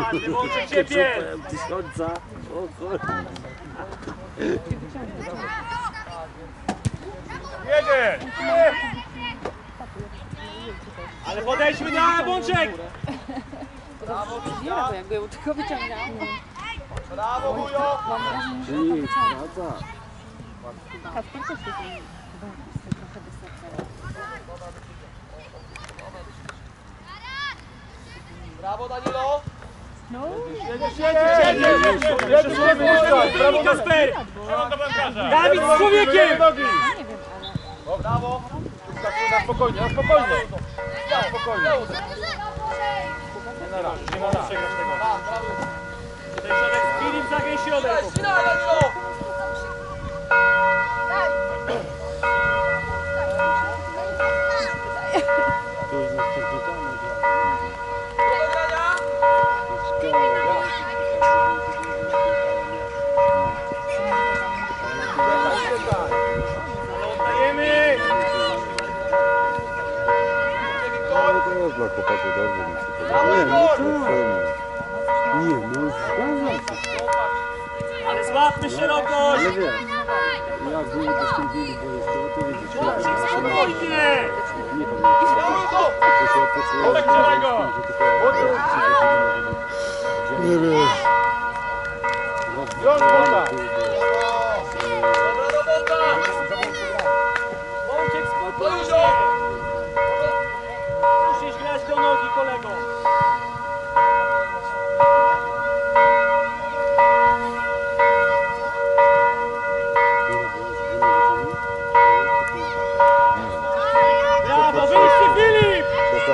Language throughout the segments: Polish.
Ładnie, Bączek ciebie! Tysiąca. O cholera. Jedzie! Ale podejdźmy na Bączek! Nie, bo jakby ją tylko wyciągnął. Brawo, wujo! Czyli. Kasper też trochę wystarczający. Brawo Danilo! Jedziemy, Kasper! Dawid z człowiekiem! Brawo! Na spokojnie, na spokojnie! Na spokojnie! Nie na raz, nie ma przegrać tego. Tak, brawo! Ten środek, Filip zagraj środek! To chłopaków dobrze mi się podoba. Nie, no co? Nie, no zgadzam się. Ale złapmy szerokość! Ale wiesz, jak byli dostępni boisko, to widzisz, że Spokojnie! nie pamiętam. Brawo go! To się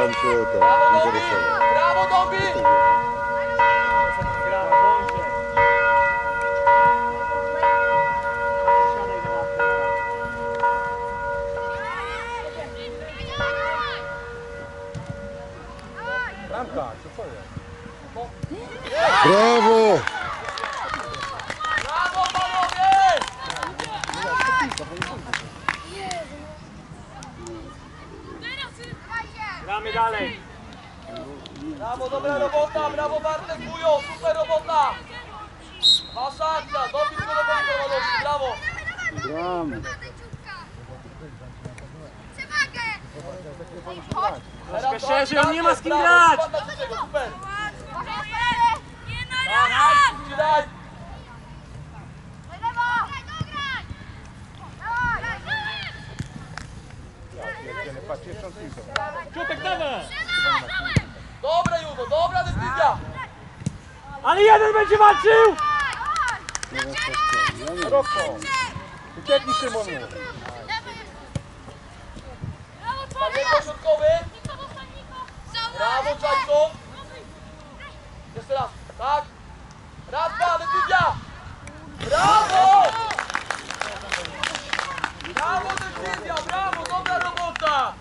Przestałem się tak interesować. Brawo Dobi! Brawo dalej! Brawo, dobra robota! Brawo Bartek Wujo! Super robota! Wasza akcja! Dobi go do poinformowaności! Brawo! Gram. Troszkę szerzej, on nie ma z kim grać! Super! Tak, Daj! Czutek dawaj! Dobra Judo, dobra decyzja! Ale jeden będzie walczył! Ucieknij Szymonu! Panienko środkowy! Brawo Czajko! Jeszcze raz, tak? Raz, dwa, decyzja! Brawo! Brawo decyzja, brawo, dobra robota!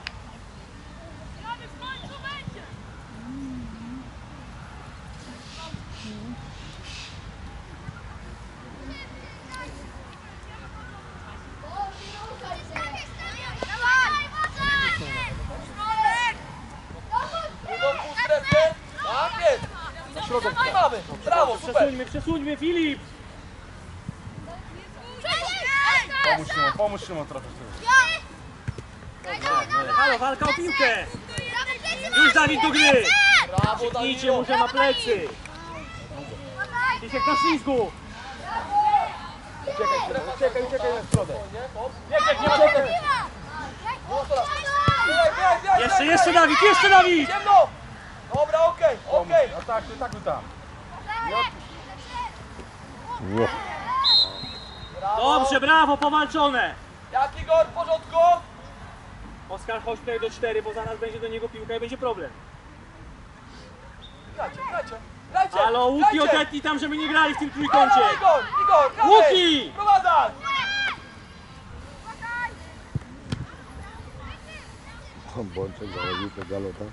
Do pół strefy. Tak jest! Środek mamy! Brawo, super! Przesuńmy, przesuńmy, Filip! Pomóż Szymon, pomóż Szymon trochę. Halo, walka o piłkę! Już Dawid do gry! Brawo Idźcie Danilo! może na plecy! Dzisiaj na ślizgu! Uciekaj, uciekaj na środek. Nie ma. Bieg, bieg, bieg, Jeszcze, jeszcze. Dawid, jeszcze Dawid! Ciemno! Dobra, okej, okej! No tak, tak, tam. Ło. Brawo. Dobrze, brawo, powalczone! Jak Igor, w porządku? Oskar, chodź tutaj do 4, bo zaraz będzie do niego piłka i będzie problem. Grajcie, grajcie, grajcie! Halo, Łuki odetnij tam, żeby nie grali w tym trójkącie! Igor, Igor, gramy! Łuki! Prowadzaj! Bączek zarobił te galota.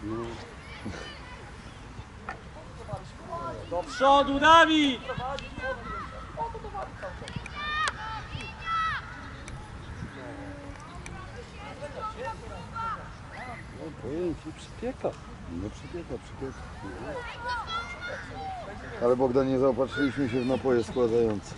No. Do przodu, Dawid! No powiem ci, przypieka. No przypieka, przypieka. No. Ale Bogdan nie zaopatrzyliśmy się w napoje składające.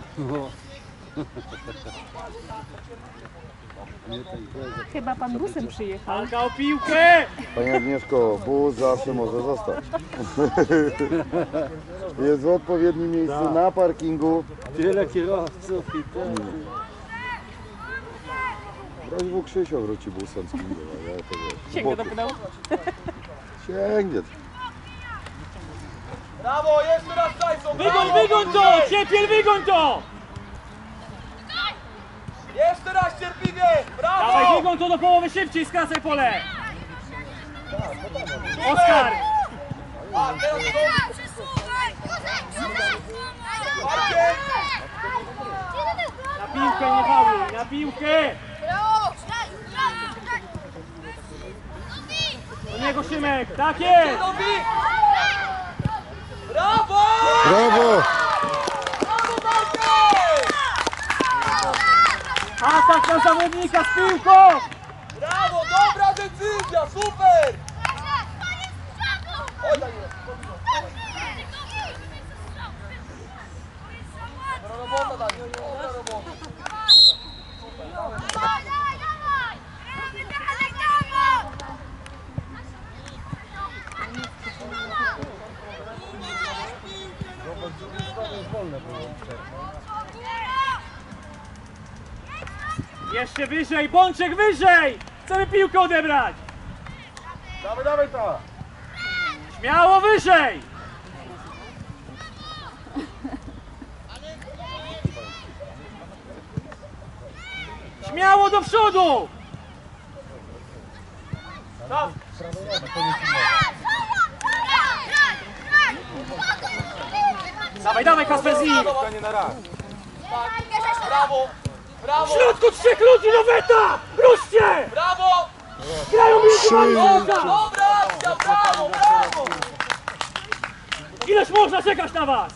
Chyba pan busem przyjechał. Walka o piłkę! Pani Agnieszko, bus zawsze może zostać. Jest w odpowiednim miejscu na parkingu. Tyle kierowców i ten. W razie W Krzysio wróci busem z to wiesz. Sięgnę do pedału. Sięgnie. Brawo, jeszcze raz Tyson! Wygoń, wygoń to! Ciepiel, wygoń to! Jeszcze raz cierpliwie! Dawaj, Brawo! wygoń to do połowy szybciej, skracaj pole! Oskar! A, teraz to... Na piłkę, nie fauluj, na piłkę! Do niego Szymek, tak jest! Brawo! Brawo, Atak na zawodnika z piłką! Brawo, dobra decyzja, super! Daniel. Dobra robota, Daniel, dobra robota. Jeszcze wyżej, Bączek wyżej! Chcemy piłkę odebrać! Dawaj, dawaj to! Śmiało wyżej! Śmiało do przodu! Czas. Dawaj, dawaj Kasper z nim! To brawo, W środku trzech ludzi do weta! Ruszcie! brawo! Grają między Dobra, dobra akcja, brawo, brawo! Ileż można czekać na was?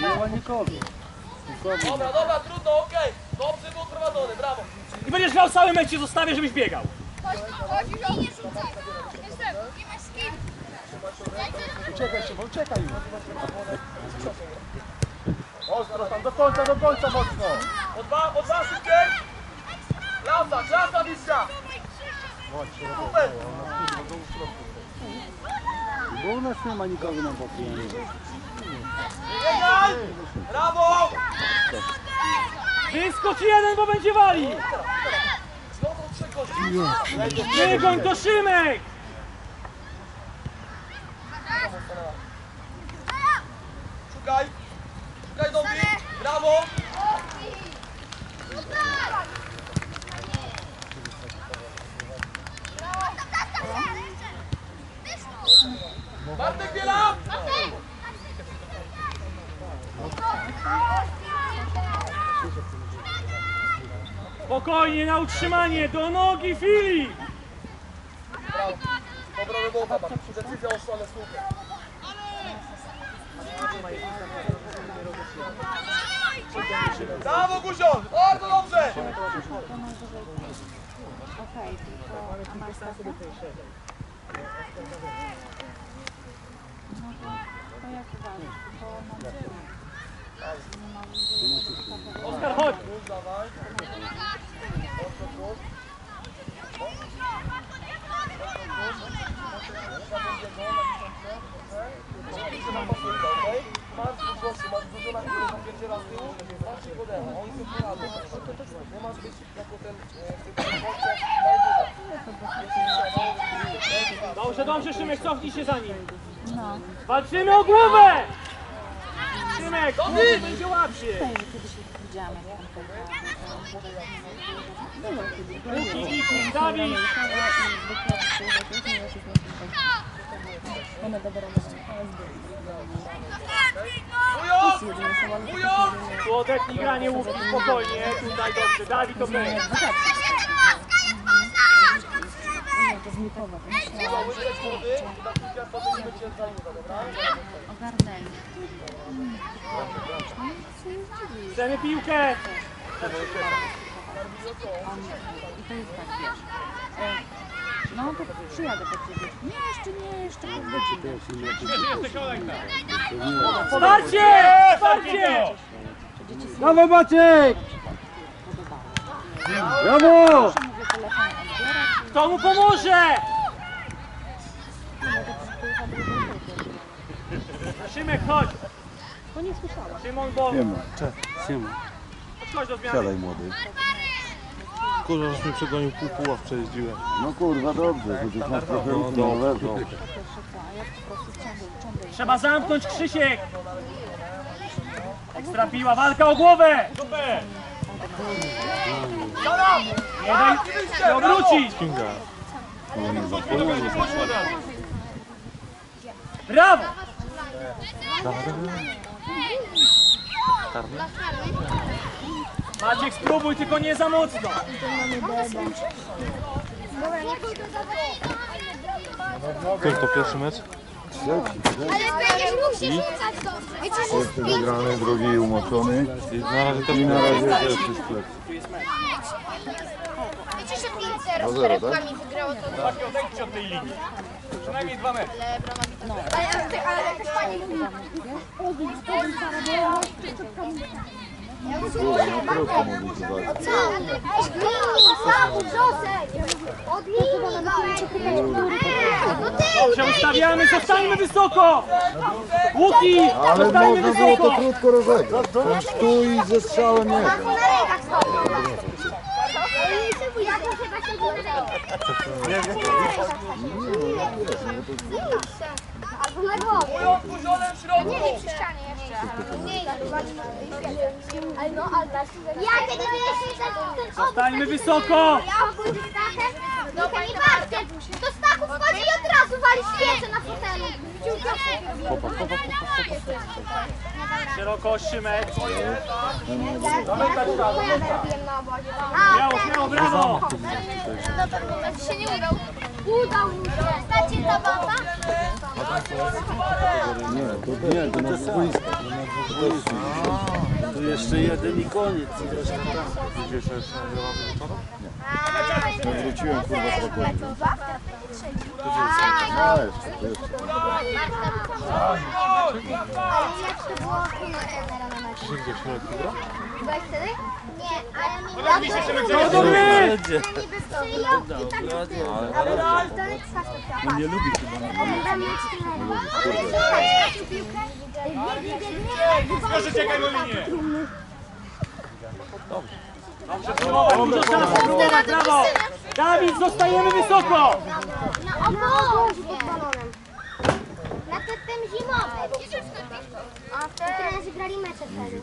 Nie ma nikogo. Nikogo. Dobra, dobra, trudno, okej. Dobrze był prowadzony, brawo. I będziesz grał cały mecz, cię zostawię, żebyś biegał. Uciekaj się, bo uciekaj już. Ostro tam, do końca, do końca mocno. Po dwa, po dwa szybciej. Klasa, klasa mistrza. Super. Bo u nas nie ma nikogo na boku. Biegaj. Brawo. Wyskocz jeden, bo będzie wali! Znowu trzech gości. Wygoń to Szymek! Szukaj. Szukaj nogi. Brawo. Bartek Biela. Spokojnie, na utrzymanie, do nogi Filip! Dobra robota, Bartek. Decyzja o stronę słupy. Brawo, Guzion. Bardzo dobrze. Okej, to, mam wyjścia. Oskar, chodź! Dawaj. Dobrze, dobrze, Szymek, cofnij się za nim. No, Walczymy o głowę! Szymek, głowę będzie łatwiej. tutaj kiedyś widziałam, jak tam. Łuki, Łuki, Dawid! One dobre Ujo! Ujo! Odetnij granie łówki spokojnie, tutaj dobrze, Dawid to będzie. to zmykowa. Ujo, łyżkę wody, Ogarnęli. Chcemy piłkę! I to jest tak, wiesz. No to przyjadę po ciebie. Nie, jeszcze nie, jeszcze pół godziny. Wsparcie! Wsparcie! Dawaj Maciek! Brawo! Kto mu pomoże? i mogę przyjechać do Szymek, chodź. To nie słyszałam. Szymon, bo... Nie ma. Chodź do zmiany. Siadaj młody. Kurwa, żeś mnie przegonił pół pół, przejeździłem. No kurwa dobrze, chociaż masz trochę ruchu na lewo. Trzeba zamknąć Krzysiek. Ekstra piła, walka o głowę. Super. Nie daj się obrócić. Kinga. Brawo. Maciek, spróbuj, tylko nie za mocno. Który to pierwszy mecz? Ale będziesz mógł się rzucać dobrze. Pierwszy wygrany, drugi umoczony I na razie też na razie jest sklep. Wiecie, że 5-0 No z tak? torebkami wygrało to Odejdźcie od tej linii. Przynajmniej dwa metry. Ale, ale, ale jakaś pani mówi. Co? Linii, znowu wrzosek! Od linii! No ty! Zostańmy wysoko. Łuki, Ale zostańmy można było to wysoko. krótko rozegrać. Ten stój ze strzałem nie. Na rękach stoi. Ja to chyba się Albo na. Ja kiedy ten Zostańmy wysoko. Ja z dachem, no to nie patrzcie, do staku wchodzi i od razu wali świecę na fotelu. Szerokość Szymek. A, Śmiało, śmiało, brawo. ten się nie udał. Udał mu się. Znacie zabawa? Nie, to nie, to na boisko. Tu jeszcze jeden i koniec. Gdzieś jeszcze nie wróciłem kurwa z roboty. A, jeszcze, to jeszcze. Ale jak to było? Gdzie środek gra? Byłeś wtedy? Nie, ale mi ja No do gry. niby strzelił i tak było. Ale to jest tak Nie lubi chyba. Oglądam mecz trenera. Ale słuchaj, stracił piłkę. Biegnie, biegnie. Proszę, czekaj na linię. Dużo czasu. Brawo, brawo. Dawid, zostajemy wysoko. Na obozie. Na tym zimowym. Trenerzy grali mecze wtedy.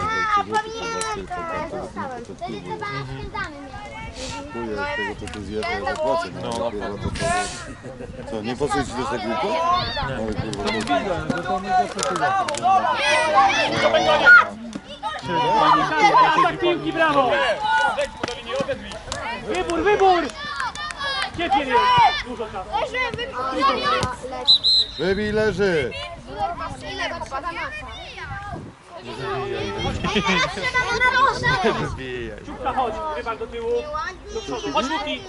A, pamiętam. Ja zostałem. Wtedy te pana świętami miałem. Chuję z tego co ty zjedzą zapłacę. No, to, to, co, nie pasuje ci do tego łuku? Ale kurwa, no, Atak piłki, brawo. Wybór, wybór. Kiepier jest. Dużo czasu. Wybij leży! Ciupka, chodź. Rywal do tyłu. Do przodu. Chodź, Łuki.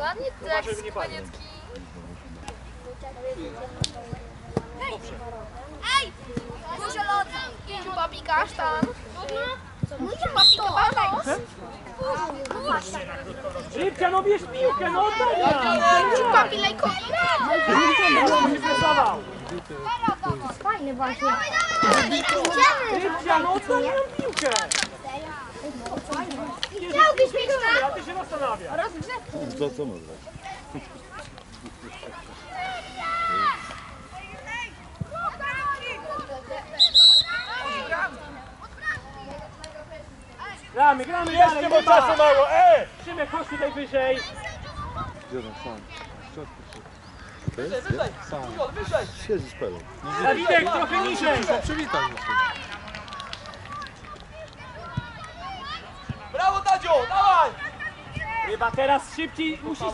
Ładnie Uważaj, żeby nie padł. Ej! Dużo lodu! Ciupapi kasztan! Mój ciupapi to banos! Szybka, no bierz piłkę, no stresował. Fajny właśnie. Szybka, no oddaj nam piłkę. Chciałbyś mieć tak? Ja ty się zastanawiam. To co można? Gramy, gramy dalej. Jeszcze czasu mało, ej! Szymek, chodź tutaj wyżej. Gdzie sam? Wyżej, wyżej. Pujol, wyżej. Siedzi z pelą. Dawidek, trochę niżej. Przywitaj mnie. Brawo, Tadziu, dawaj. Chyba teraz szybciej musisz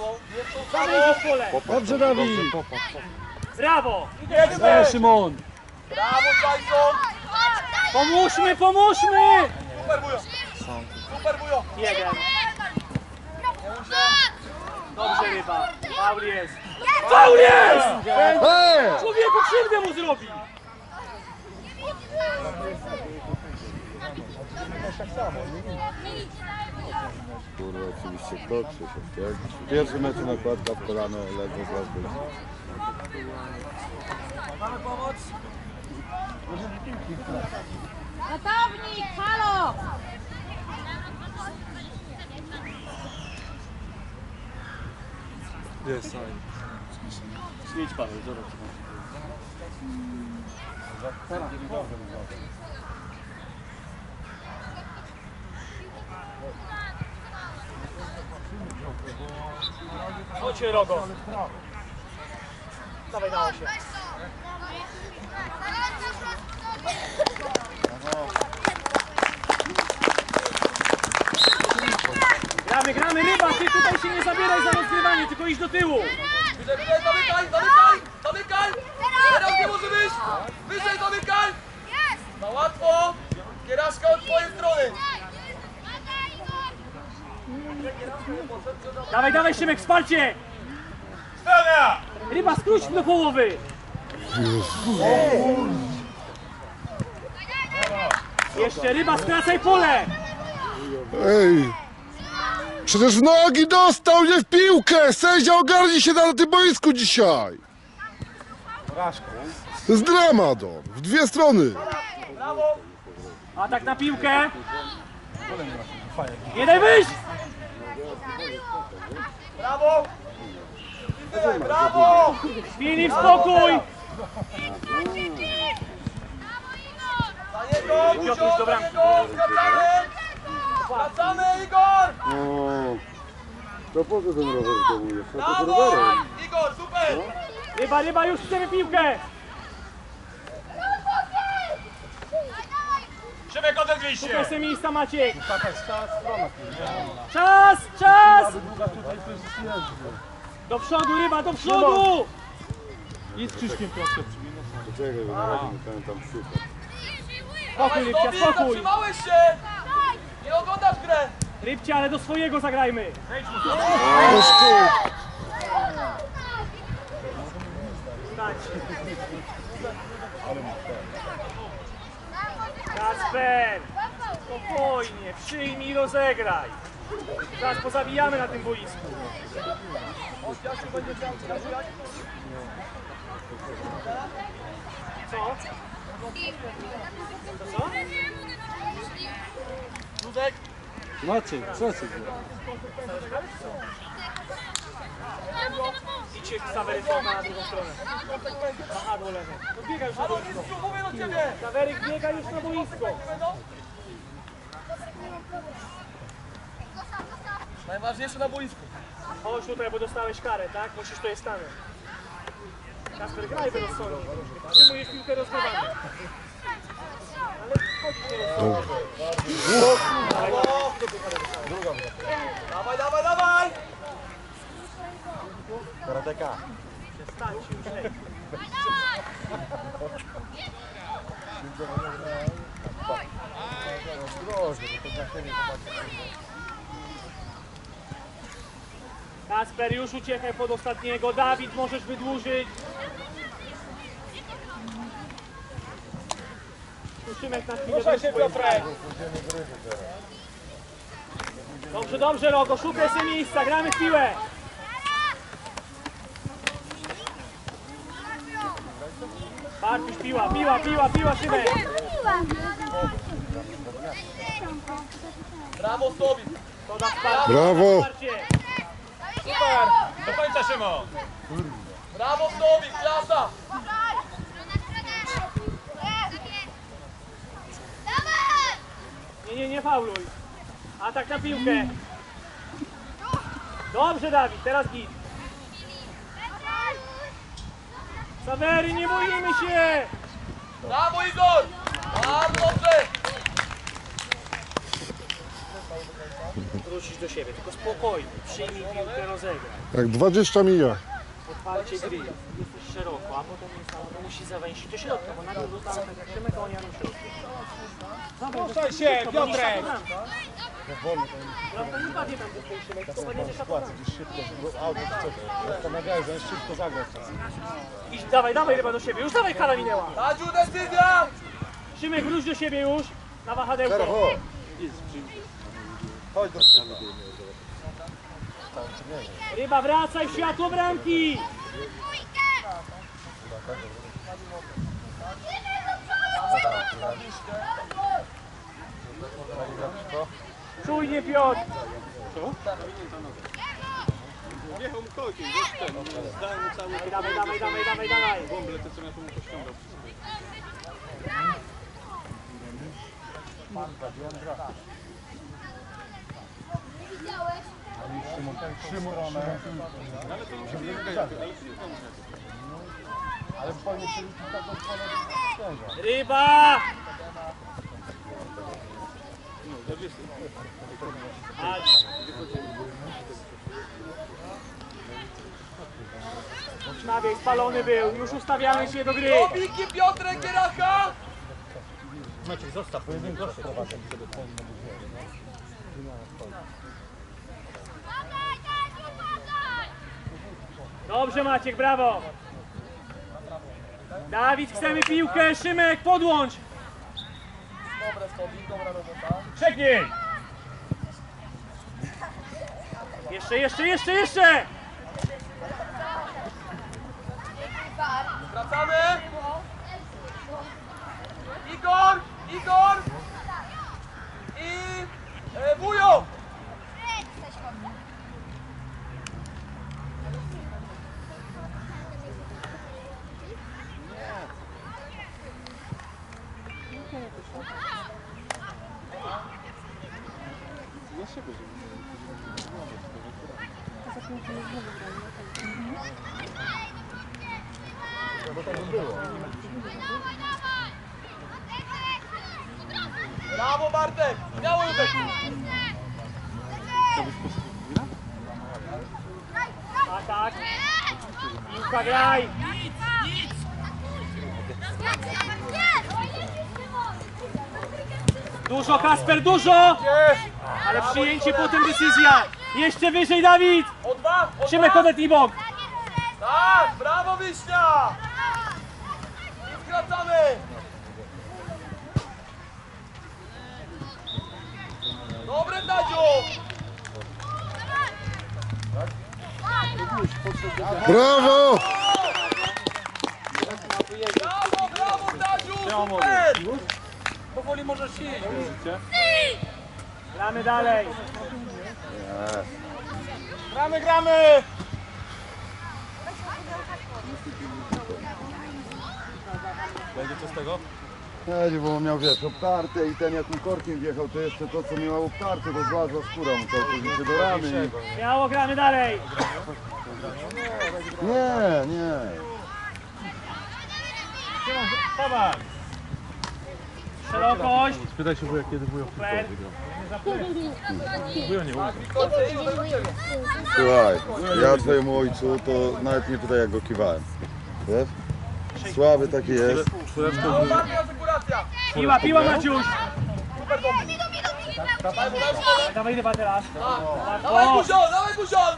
zawejść w pole. Dobrze Dawid. Brawo. Dawaj Szymon. Brawo, Tyson. Pomóżmy, pomóżmy. Super bujo. Super bujo. Jeden. Dobrze ryba. Faul jest. Faul jest! Ej! Człowieku krzywdę mu zrobi. Kurwa, oczywiście kto Krzysiek, tak? Pierwszy mecz nakładka w kolano, ledwo zaraz będzie. Mamy pomoc? Ratownik, halo! Jest, Saj. Idź Paweł, zobacz. Chodź Rogo. Dawaj dało się. Gramy, gramy, ryba, ty tutaj się nie zabieraj za rozgrywanie, tylko idź do tyłu. Wyżej, wyżej, zamykaj, zamykaj, zamykaj! Teraz nie może wyjść! Wyżej, zamykaj! Za łatwo! Kieraszka od twojej strony! Dawaj, dawaj Szymek, wsparcie! Ryba, skróć do połowy! Jeszcze ryba, skracaj pole! Ej! Przecież w nogi dostał, nie w piłkę! Sędzia ogarnij się na tym boisku dzisiaj! To jest dramat, o. w dwie strony. Atak na piłkę! Nie daj wyjść! Brawo! Brawo! Chwili w spokój! Piotruś, niego, wracamy! Wracamy, Igor! No, to po co ten rower w domu jest? Co to z Brawo! rowerem? Igor, super! Ryba, ryba, już chcemy piłkę! Szymek, odezwij się! Proszę miejsca Maciek! Czas, czas! Do przodu ryba, do przodu! I z Krzyśkiem troszkę przybij. Poczekaj, bo na razie musiałem tam szukać. Spokój, Tobie, spokój! zatrzymałeś się! Nie oglądasz grę! Rybcia, ale do swojego zagrajmy! Stać! Kasper! Spokojnie, przyjmij i rozegraj! Zaraz pozabijamy na tym boisku. Co? Co? Dudek, Maciek, co ty? Idźcie Saweryk na drugą stronę. Aha, do lewej. No biega już na boisko. mówię do ciebie! Saweryk biega już na boisko. Najważniejsze na boisku. Chodź tutaj, bo dostałeś karę, tak? Musisz tutaj stanąć. Kasper, graj rozsądnie. Przyjmujesz piłkę rozgrywaną. Nie Dawaj, dawaj, dawaj! Przestańcie już. Kasper, już uciekaj pod ostatniego. Dawid, możesz wydłużyć. Szymek na chwilę. Ruszaj się, Piotrek! Dobrze, dobrze, Rogo, szukaj sobie miejsca, gramy w piłę. Bartuś, piła, piła, piła, piła, Szymek. Brawo, Stowik! To da wsparcie. Brawo! Super! Do końca, Szymon! Brawo, Stowik, klasa! Nie, nie, nie fauluj. Atak na piłkę. Dobrze, Dawid, teraz git. Sawery, nie boimy się! Brawo, Igor! Bardzo dobrze! Wrócić do siebie, tylko spokojnie. Przyjmij piłkę, rozegraj. Jak 20 mija. Otwarcie gry. Jesteś szeroko, a potem jest, musi zawęzić do środka, bo najpierw zostaną tak jak Szymek, a oni jadą w środku. Ruszaj się, Piotrek! No to nie padnie tam do tej Szymek, tylko padnie szatana. Zastanawiałem, że szybko zagrać czasem. Idź, dawaj, dawaj ryba do siebie, już dawaj kara minęła. Tadziu, decyzja! Szymek, wróć do siebie już, na wahadełko. Chodź do Ryba, wracaj w światło bramki! Czujnie Piotr! Wjechał mu kołkiem, wiesz ten, zdałem mu cały Dawaj, dawaj, dawaj, dawaj, dawaj, dawaj! bąble, to co ja tu mu pościągał wszystko. Ale to musi być ale piłka musi Ale się liczyć taką stronę Ryba! No, spalony był, już ustawiamy się do gry. Dobiki Piotrek Gieracha! Dobrze Maciek, brawo! Dawid, chcemy piłkę, Szymek, podłącz! Dobre dobra robota. Jeszcze, jeszcze, jeszcze, jeszcze! Wracamy! Igor! Igor! I... E, Wujo! dla siebie, żeby Brawo Bartek! Miało Jubek! A tak, piłka graj! Dużo Kasper, dużo! Ale przyjęcie, potem decyzja! Jeszcze wyżej Dawid! Szymek, odetnij bok! Tak! Brawo Wiśnia! Skracamy! Dobre Tadziu! Brawo! Brawo, brawo Tadziu! Super! Powoli możesz iść. Gramy dalej! Gramy, gramy! Będzie co z tego? Nie, bo miał wiesz, obtarte i ten jak mu korkiem wjechał, to jeszcze to co miał obtarte, to zlazła skóra mu całkowicie do rany. Miało, gramy dalej! Nie, nie. Dawaj! Szerokość! Spytaj się wuja, kiedy wuja Super! Wuja nie. Słuchaj, ja twojemu ojcu to nawet nie pytaj jak go kiwałem. Wiesz? Słaby taki jest. Asekuracja! Piła, piła Maciuś! Super dobry! Dawaj Dawaj teraz! mu. Dawaj Guziol, dawaj Guziol!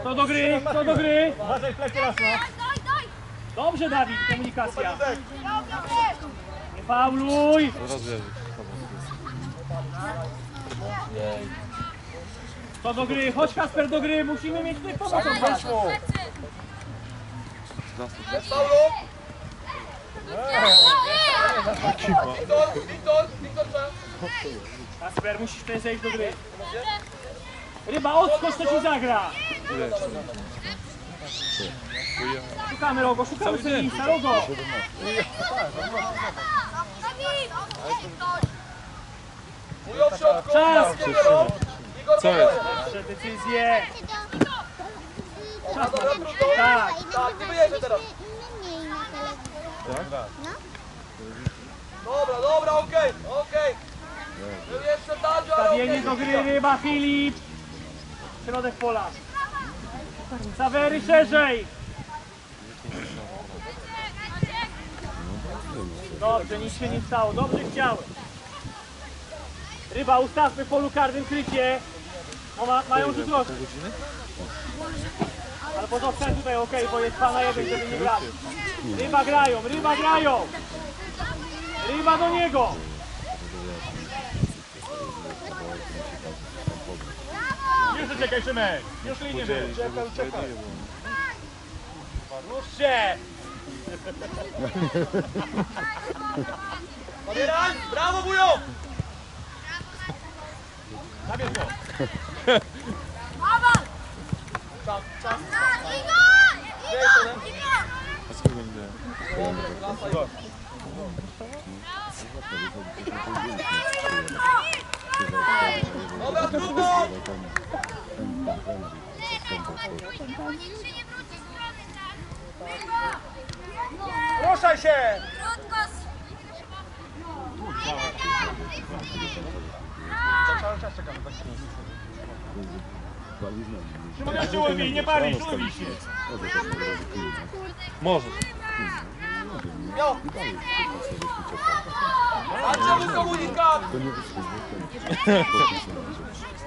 Kto do gry? Kto do gry? Dobrze Dawid, komunikacja! Nie fauluj! Kto do gry? Chodź Kasper do gry, musimy mieć tutaj pomoc od was! Bez faulu! Wiktor, Wiktor, Wiktor, co? Kasper, musisz tutaj zejść do gry. Ryba, odskocz, to ci zagra! Szukamy Rogo, szukamy sobie miejsca, Rogo! Czas! Co jest? Decyzję! Dobra, dobra, trudno. Tak! Tak, nie wyjeżdżaj teraz. Dobra, dobra, okej, okej. Był jeszcze Stawienie okej. do gry, ryba, Filip! Środek pola. Sawery szerzej! Dobrze, nic się nie stało, dobrze chciałem. Ryba, ustawmy polu karnym krycie. No, ma, mają rzut rożny. Ale pozostałem tutaj ok, bo jest pana jeden, żeby nie grać. Ryba grają, ryba grają. Ryba do niego. Już zaczekaj, Szymek. Już linię był. Czekaj, czekaj. Rusz się. Zabieraj! Brawo, wujo! Zabierz go. Czas, czas. A skąd będzie? Dobra, drugą! Ruszaj się. Szymon, jeszcze ulwij, nie palisz, ulwij się. Może. Jo! Macie mu komunikat!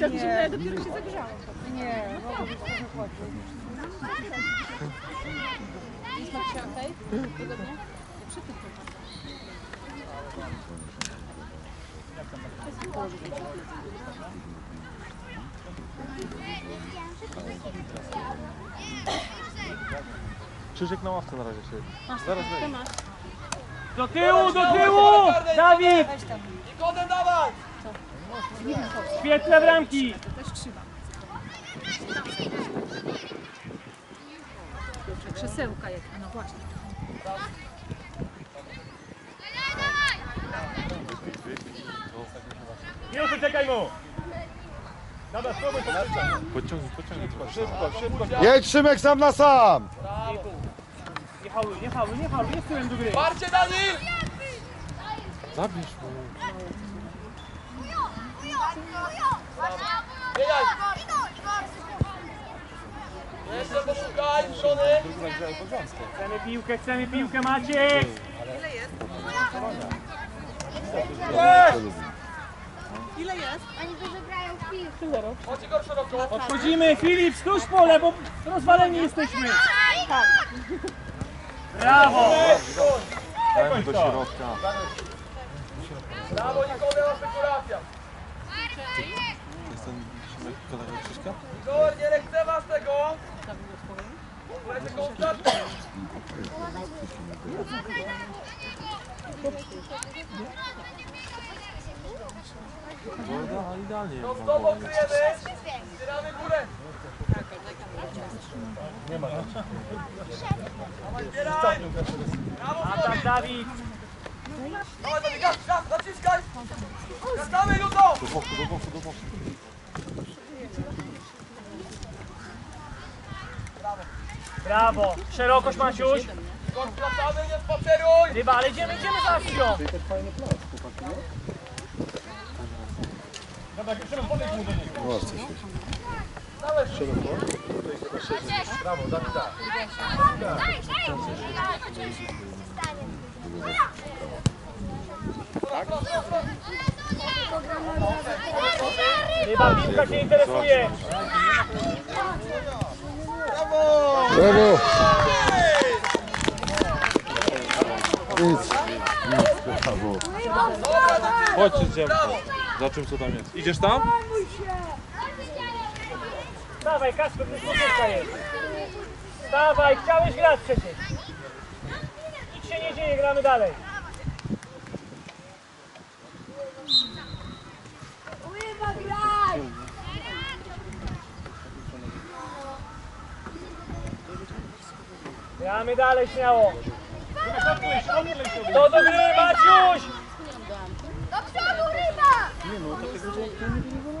Tak zimne, dopiero się zagrzałam. Nie, mogło być trochę chłodniej. Jest na? Przy tym Krzyżyk na ławce na razie siedzi. Zaraz wejdzie. Do tyłu, do tyłu! Dawid! Nikodem, dawaj! Świetle bramki! To też krzywa. Krzesełka jak, no właśnie. Już czekaj mu! Dobra, spróbuj to Podciągnij, podciągnij. Szybko, szybko. Jedź Szymek sam na sam! Nie fauluj, nie fauluj, nie jest tyłem do gry. Parcie, Dani! Zabierz mu. Biegaj! Jeszcze poszukaj, żony! Chcemy piłkę, chcemy piłkę, Maciek! Oni dużo grają w piłkę. Chodź go szeroko! Odchodzimy, Filip, skróć pole, bo rozwaleni jesteśmy! Brawo! Dajmy do środka. Brawo, Nikodem, asekuracja! Jest kolega Krzyśka? Igor, nie lekceważ tego! Lecie kontakt! Gorda, idealnie. To z tobą kryjemy! Zbieramy górę! Nie ma. Dawaj, zbieraj! Brawo, Atak Dawid! Dawaj, Dawid, gaz, gaz, naciskaj! Gazamy, Juto! Do boku, do boku, do boku. Brawo! Szerokość Maciuś! Wracamy, nie spaceruj! Ryba, ale idziemy, idziemy za akcją! Dobra, Szymon, podejdź mu do niego. Ławce się. Dawaj, Ryba, piłka się interesuje! Brawo! Nic. Brawo. Chodź, idziemy. Za czym co tam jest? Idziesz tam? Dawaj, Kasper, to skuteczka jest! Dawaj, chciałeś grać przecież! Nic się nie dzieje, gramy dalej! Gramy dalej, śmiało! To do gry, Maciuś! Do przodu ryba! Nie no, to nie było.